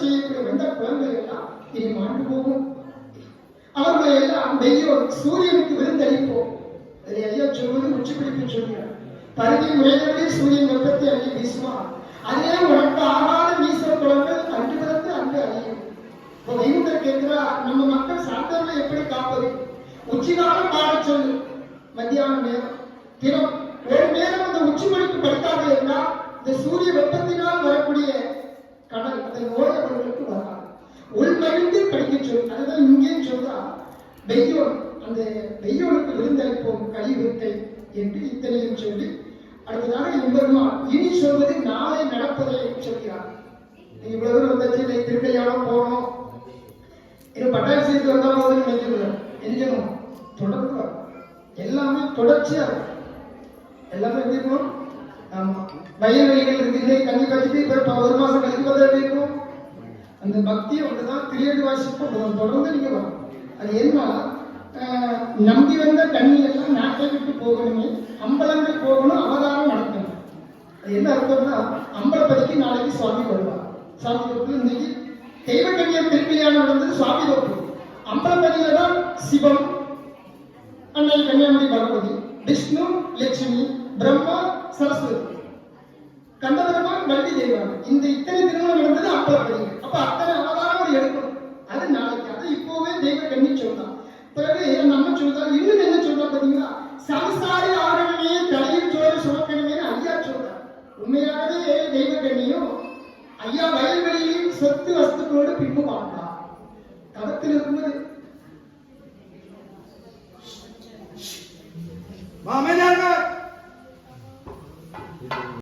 செய்யக்கூடிய எந்த குழந்தைகள்லாம் இனி மாண்டு போகும். அவர்களை எல்லாம் தெய்வம் சூரியனுக்கு விருந்தளிப்போம் அதை ஐயா சொல்வது உச்சி பிடிப்பு சொல்கிறார் பருகி முறைகளே சூரியன் வெப்பத்தை அள்ளி வீசுவான் அதே உனக்கு ஆகாத வீசுற குழந்தை அன்று பிறந்து அன்று அழியும். இப்போ வைகுண்டர் கேட்கிறா நம்ம மக்கள் சாந்தர்களை எப்படி காப்பது? உச்சிகாலம் பாட சொல்லு. மத்தியான நேரம். தினம். ஒரு நேரம் அந்த உச்சி மணிக்கு படுக்காத இருந்தால் இந்த சூரிய வெப்பத்தினால் வரக்கூடிய உள்மகிழ்ந்து படிக்க சொல் அதுதான் இங்கேயும் சொல்றா. பெய்யோன் அந்த பெய்யோனுக்கு விருந்தளிப்போம் கழிவுட்டை என்று இத்தனையும் சொல்லி அடுத்ததாக எம்பெருமான் இனி சொல்வது நாளை நடப்பதை சொல்கிறார். நீங்க இவ்வளவு தூரம் வந்தாச்சு இல்லை திருக்கல்யாணம் போகணும். இது பட்டாசியத்துக்கு வந்தா போதும் நினைக்கணும். எரிக்கணும் தொடர்ந்து வரும். எல்லாமே தொடர்ச்சியா இருக்கும். எல்லாமே எப்படி இருக்கும்? ஆமா. வயல்வெளிகள் இருக்கு. இன்னைக்கு அந்த பக்தியை ஒன்றுதான் திரியடி வாசிப்பு தொடர்ந்து நீங்க வரும் அது என்ன நம்பி வந்த தண்ணி எல்லாம் நாட்டை விட்டு போகணுமே அம்பலங்கள் போகணும் அவதாரம் நடக்கணும். அது என்ன அர்த்தம்னா அம்பலப்பதிக்கு நாளைக்கு சுவாமி வருவார். சுவாமி தோப்பு இன்னைக்கு தெய்வக்கண்ணியம் திருக்கல்யாணம் நடந்தது சுவாமி தோப்பு. அம்பலப்பதியில தான் சிவம் அன்னை கன்னியாகுமரி பகவதி விஷ்ணு லட்சுமி பிரம்மா சரஸ்வதி. கந்தபெருமான் வள்ளி தெய்வம். இந்த இத்தனை திருமணம் நடந்தது அப்பலப்பதிங்க அப்ப அத்தனை அவதாரங்கள் எடுக்கணும். அது நாளைக்கு. அது இப்போவே தெய்வ கண்ணி சொல்றான். பிறகு நம்ம சொல்றாரு இன்னும் என்ன சொல்றா பாத்தீங்களா சம்சாரி ஆரணமே தலையில் சோறு சுமக்கணுமே ஐயா சொல்றார். உண்மையாகவே தெய்வ கண்ணியும் ஐயா வயல்வெளியில் சொத்து வஸ்துக்களோடு பின்பு வாழ்ந்தார் தவத்தில் இருக்கும்போது மாமனார்கள்